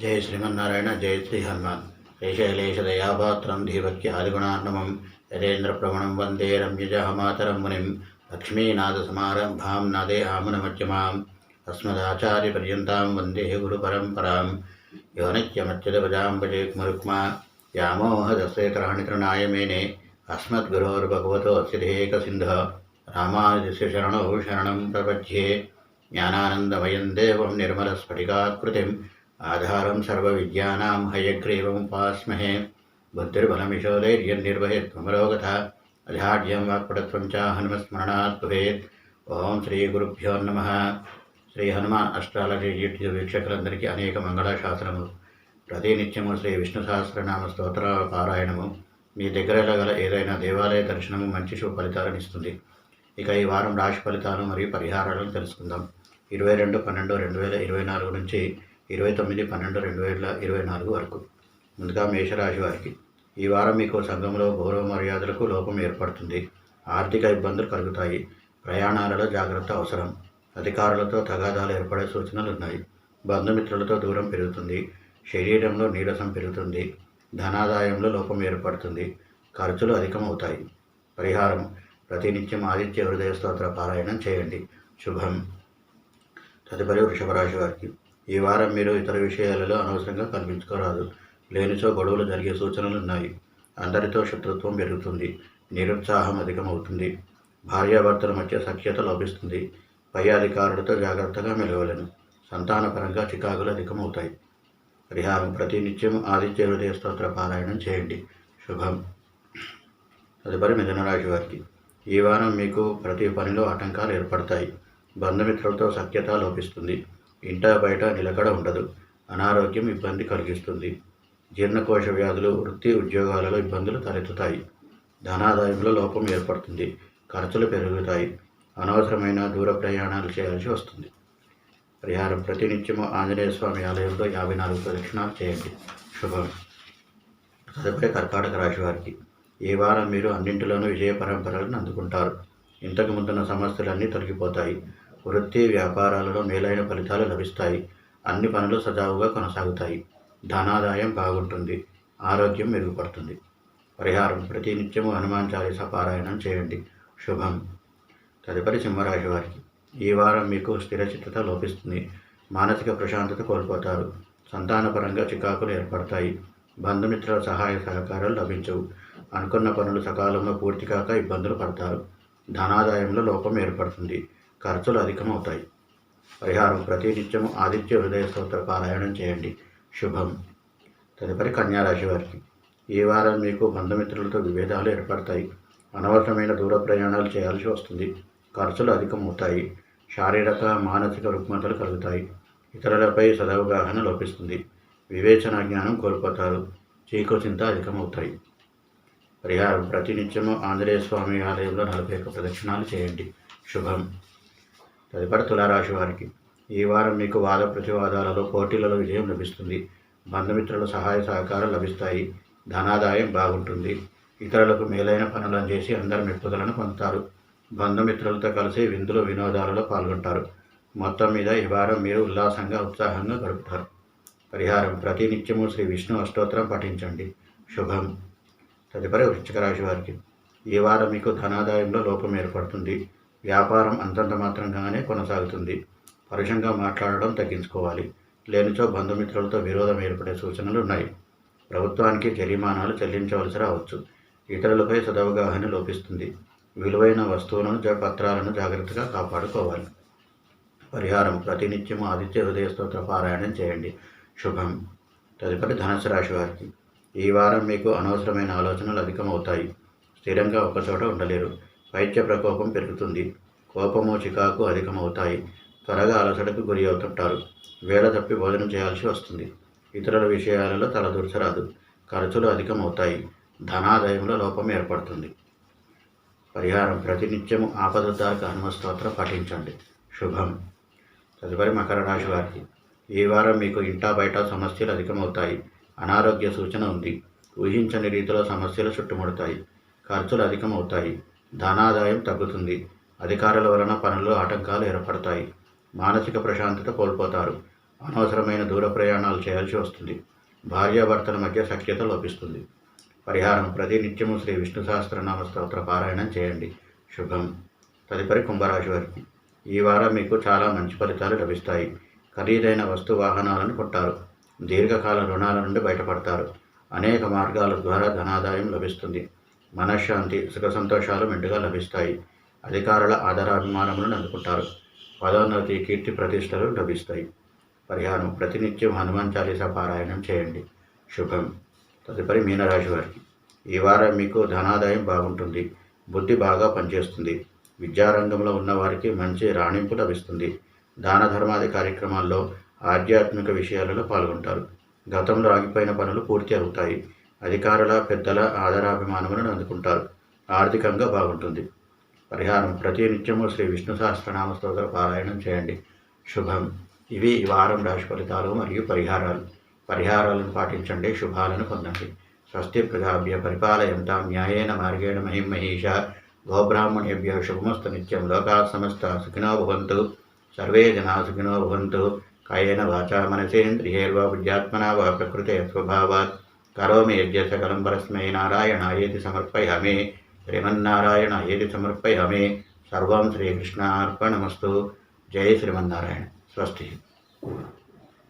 జయ శ్రీమన్నారాయణ జయ శ్రీ హనుమాన్ శేషలేషదయాపాత్రం ధీవక్య ఆదిగుణాన్నమం యదేంద్ర ప్రవణం వందే రమ్యజహమాతరం మునిం లక్ష్మీనాథసమారంభాం నదేహామునమధ్యమాం అస్మదాచార్యపర్యంతాం వందే గురుపరంపరాం. యోనిత్యమత్యుదపజాం భజే కుమరుక్మా వ్యామోహదస్వేకరణితృణాయ మేనే. అస్మద్గురోర్భగవతోసిధేకసింధ రామానుజస్య శరణౌ శరణం ప్రపద్యే. జ్ఞానానందమయం దేవం నిర్మలస్ఫటికాకృతిం. ఆధారం సర్వ విద్యానం హయగ్రీవం హయగ్రీవముపాస్మహే. బుద్ధిర్బలమిషో ధైర్యం నిర్వహేత్ త్వమరోగత అజాఢ్యం వాక్పటత్వం చ హనుమస్మరణాద్భుభేత్ ఓం శ్రీ గురుభ్యో నమ. శ్రీ హనుమాన్ అష్టాలజీ యూట్యూబ్ వీక్షకులందరికీ అనేక మంగళాశాస్త్రము ప్రతినిత్యము శ్రీ విష్ణు సహస్రనామ స్తోత్ర పారాయణము. మీ దగ్గర గల ఏదైనా దేవాలయ దర్శనము మంచి శుభ ఫలితాలను ఇస్తుంది. ఇక ఈ వారం రాశి ఫలితాలు మరియు పరిహారాలను తెలుసుకుందాం. ఇరవై రెండు పన్నెండు రెండు వేల ఇరవై నాలుగు నుంచి ఇరవై తొమ్మిది పన్నెండు రెండు వేల ఇరవై నాలుగు వరకు. ముందుగా మేషరాశి వారికి ఈ వారం మీకు సంఘంలో గౌరవ మర్యాదలకు లోపం ఏర్పడుతుంది. ఆర్థిక ఇబ్బందులు కలుగుతాయి. ప్రయాణాలలో జాగ్రత్త అవసరం. అధికారులతో తగాదాలు ఏర్పడే సూచనలు ఉన్నాయి. బంధుమిత్రులతో దూరం పెరుగుతుంది. శరీరంలో నీరసం పెరుగుతుంది. ధనాదాయంలో లోపం ఏర్పడుతుంది. ఖర్చులు అధికమవుతాయి. పరిహారం. ప్రతినిత్యం ఆదిత్య హృదయ స్తోత్ర పారాయణం చేయండి. శుభం. తదుపరి వృషభరాశి వారికి ఈ వారం మీరు ఇతర విషయాలలో అనవసరంగా కనిపించుకోరాదు. లేనిచో గొడవలు జరిగే సూచనలు ఉన్నాయి. అందరితో శత్రుత్వం పెరుగుతుంది. నిరుత్సాహం అధికమవుతుంది. భార్యాభర్తల మధ్య సఖ్యత లభిస్తుంది పై అధికారులతో జాగ్రత్తగా మెలవలను సంతానపరంగా చికాకులు అధికమవుతాయి. పరిహారం ప్రతినిత్యం ఆదిత్య హృదయ స్తోత్ర పారాయణం చేయండి. శుభం. తదుపరి మిథునరాశి వారికి. ఈ వారం మీకు ప్రతి పనిలో ఆటంకాలు ఏర్పడతాయి. బంధుమిత్రులతో సఖ్యత లోపిస్తుంది. ఇంట బయట నిలకడ ఉండదు. అనారోగ్యం ఇబ్బంది కలిగిస్తుంది. జీర్ణకోశ వ్యాధులు వృత్తి ఉద్యోగాలలో ఇబ్బందులు తలెత్తుతాయి. ధనాదాయంలో లోపం ఏర్పడుతుంది. ఖర్చులు పెరుగుతాయి. అనవసరమైన దూర ప్రయాణాలు చేయాల్సి వస్తుంది. పరిహారం ప్రతినిత్యము ఆంజనేయ స్వామి ఆలయంలో యాభై నాలుగు ప్రదక్షిణాలు చేయండి. శుభం. తదుపరి కర్కాటక రాశి వారికి. ఈ వారం మీరు అన్నింటిలోనూ విజయ పరంపరలను అందుకుంటారు. ఇంతకు ముందున్న సమస్యలన్నీ తొలగిపోతాయి. వృత్తి వ్యాపారాలలో మేలైన ఫలితాలు లభిస్తాయి. అన్ని పనులు సజావుగా కొనసాగుతాయి. ధనాదాయం బాగుంటుంది. ఆరోగ్యం మెరుగుపడుతుంది. పరిహారం ప్రతి నిత్యము హనుమాన్ చాలీసా పారాయణం చేయండి. శుభం. తదుపరి సింహరాశి వారికి. ఈ వారం మీకు స్థిరచిత్తత లోపిస్తుంది. మానసిక ప్రశాంతత కోల్పోతారు. సంతానపరంగా చికాకులు ఏర్పడతాయి. బంధుమిత్రుల సహాయ సహకారాలు లభించవు. అనుకున్న పనులు సకాలంలో పూర్తి కాక ఇబ్బందులు పడతారు. ధనాదాయంలో లోపం ఏర్పడుతుంది. ఖర్చులు అధికమవుతాయి. పరిహారం ప్రతినిత్యం ఆదిత్య హృదయ స్తోత్ర పారాయణం చేయండి. శుభం. తదుపరి కన్యారాశి వారికి. ఈ వారం మీకు బంధుమిత్రులతో విభేదాలు ఏర్పడతాయి. అనవసరమైన దూర ప్రయాణాలు చేయాల్సి వస్తుంది. ఖర్చులు అధికమవుతాయి. శారీరక మానసిక రుగ్మతలు కలుగుతాయి. ఇతరులపై సదవగాహన లోపిస్తుంది. వివేచన జ్ఞానం కోల్పోతారు. చీకు చింత అధికమవుతాయి. పరిహారం ప్రతినిత్యము ఆంజనేయ స్వామి ఆలయంలో నలభై ఒక్క ప్రదక్షిణాలు చేయండి. శుభం. తదుపరి తులారాశి వారికి ఈ వారం మీకు వాద ప్రతివాదాలలో పోటీలలో విజయం లభిస్తుంది. బంధుమిత్రుల సహాయ సహకారం లభిస్తాయి. ధనాదాయం బాగుంటుంది. ఇతరులకు మేలైన పనులను చేసి అందరి మెప్పుదలను పొందుతారు. బంధుమిత్రులతో కలిసి విందులు వినోదాలలో పాల్గొంటారు. మొత్తం మీద ఈ వారం మీరు ఉల్లాసంగా ఉత్సాహంగా గడుపుతారు. పరిహారం ప్రతి నిత్యము శ్రీ విష్ణు అష్టోత్తరం పఠించండి. శుభం. తదుపరి వృశ్చిక రాశి వారికి ఈ వారం మీకు ధనాదాయంలో లోపం ఏర్పడుతుంది. వ్యాపారం అంతంత మాత్రంగానే కొనసాగుతుంది. పరుషంగా మాట్లాడడం తగ్గించుకోవాలి. లేనిచో బంధుమిత్రులతో విరోధం ఏర్పడే సూచనలు ఉన్నాయి ప్రభుత్వానికి జరిమానాలు చెల్లించవలసి రావచ్చు. ఇతరులపై సదవగాహన లోపిస్తుంది. విలువైన వస్తువులను పత్రాలను జాగ్రత్తగా కాపాడుకోవాలి. పరిహారం ప్రతినిత్యం ఆదిత్య హృదయ స్తోత్ర పారాయణం చేయండి. శుభం. తదుపరి ధనుసు రాశి వారికి. ఈ వారం మీకు అనవసరమైన ఆలోచనలు అధికమవుతాయి. స్థిరంగా ఒకచోట ఉండలేరు. వైద్య ప్రకోపం పెరుగుతుంది. కోపము చికాకు అధికమవుతాయి. త్వరగా అలసటకు గురి అవుతుంటారు. వేళ తప్పి భోజనం చేయాల్సి వస్తుంది. ఇతరుల విషయాలలో తలదూర్చరాదు ఖర్చులు అధికమవుతాయి. ధనాదాయంలో లోపం ఏర్పడుతుంది. పరిహారం ప్రతినిత్యము ఆపదదాయక హనుమస్తోత్రం పఠించండి శుభం. తదుపరి మకర రాశి వారికి. ఈ వారం మీకు ఇంటా బయట సమస్యలు అధికమవుతాయి. అనారోగ్య సూచన ఉంది. ఊహించని రీతిలో సమస్యలు చుట్టుముడతాయి. ఖర్చులు అధికమవుతాయి. ధనాదాయం తగ్గుతుంది. అధికారుల వలన పనుల్లో ఆటంకాలు ఏర్పడతాయి. మానసిక ప్రశాంతత కోల్పోతారు. అనవసరమైన దూర ప్రయాణాలు చేయాల్సి వస్తుంది. భార్యాభర్తల మధ్య సఖ్యత లోపిస్తుంది. పరిహారం ప్రతినిత్యము శ్రీ విష్ణు సహస్రనామ స్తోత్ర పారాయణం చేయండి. శుభం. తదుపరి కుంభరాశి వారికి. ఈ వారం మీకు చాలా మంచి ఫలితాలు లభిస్తాయి. ఖరీదైన వస్తు వాహనాలను కొంటారు. దీర్ఘకాల రుణాల నుండి బయటపడతారు. అనేక మార్గాల ద్వారా ధనాదాయం లభిస్తుంది. మనశ్శాంతి సుఖ సంతోషాలు మెండుగా లభిస్తాయి. అధికారుల ఆదరాభిమానములను అందుకుంటారు. పదోన్నతి కీర్తి ప్రతిష్టలు లభిస్తాయి. పరిహారం ప్రతినిత్యం హనుమాన్ చాలీసా పారాయణం చేయండి. శుభం. తదుపరి మీనరాశి వారికి. ఈ వారం మీకు ధనాదాయం బాగుంటుంది. బుద్ధి బాగా పనిచేస్తుంది. విద్యారంగంలో ఉన్నవారికి మంచి రాణింపు లభిస్తుంది. దాన ధర్మాది కార్యక్రమాల్లో ఆధ్యాత్మిక విషయాలలో పాల్గొంటారు. గతంలో ఆగిపోయిన పనులు పూర్తి అవుతాయి. అధికారుల పెద్దల ఆదరాభిమానములను అందుకుంటారు. ఆర్థికంగా బాగుంటుంది. పరిహారం ప్రతి నిత్యము శ్రీ విష్ణు సహస్రనామ స్తోత్ర పారాయణం చేయండి. శుభం. ఇవి ఈ వారం రాశి ఫలితాలు మరియు పరిహారాలు. పరిహారాలను పాటించండి శుభాలను పొందండి. స్వస్తి ప్రజాభ్య పరిపాలయంతాం న్యాయేన మార్గేణ మహిం గోబ్రాహ్మణ్యభ్య గోబ్రాహ్మణేభ్య శుభమస్తు నిత్యం లోకా సమస్త సుఖినో భవంతు. సర్వే జనా సుఖినో భవంతు. కాయేన వాచా మనసేంద్రియేర్వ బుద్ధ్యాత్మనా వా ప్రకృతే స్వభావాత్. కరోమి యజ్ఞ సకలం పరస్మై నారాయణాయేతి సమర్పయామి. శ్రీమన్నారాయణాయేతి సమర్పయామి. సర్వం శ్రీకృష్ణార్పణమస్తు. జయ శ్రీమన్నారాయణ. స్వస్తి.